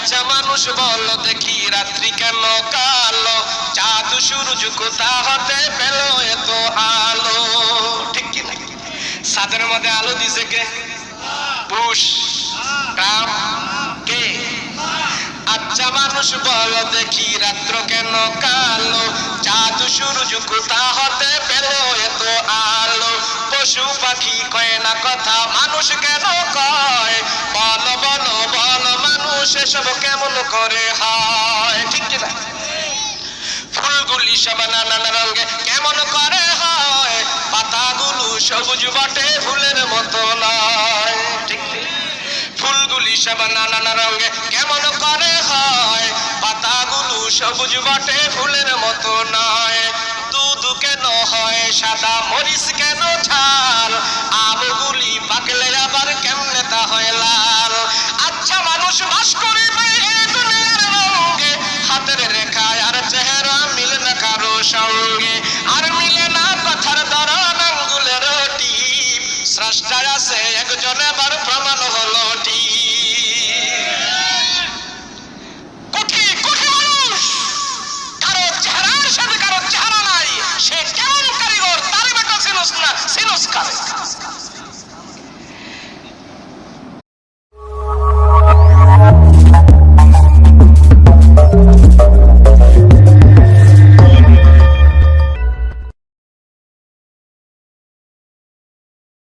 আচ্ছা মানুষ বলো, দেখি রাত্রি কেন কালো? চাঁদ সূরজ কোথা হতে পেল এত আলো? ঠিক কি না? সাদের মধ্যে আলো দিছে কে? পুষ কে? আচ্ছা মানুষ বলো, দেখি রাত্র কেন কালো? চাঁদ সূরজ কোথা হতে পেল এত আলো? পশু পাখি কয় না কথা, মানুষ কেন কয়? মানুষ কেমন করে? হয়, ঠিক কি না ফুলগুলি সব নানান রঙে কেমন করে? হয়, পাতাগুলো সবুজ বটে, ফুলের মতো নয়, ঠিক? ফুলগুলি সব নানান রঙে কেমন করে? হয়, পাতাগুলো সবুজ বটে, ফুলের মতো নয়। দুধ কেন হয়, সাদা মরিচ কেন ঝাল? আমগুলি পাকলে আবার কেমনে তা হয় লাল? আচ্ছা মানুষ বাস স্রষ্টার আছে, একজন আমার প্রমাণ হলো কোটি কোটি মানুষ! কারও চেহারার সাথে কারও চেহারা নাই, সে কেমন কারিগর তার বেটা সিনুস না, সিনুস কারে।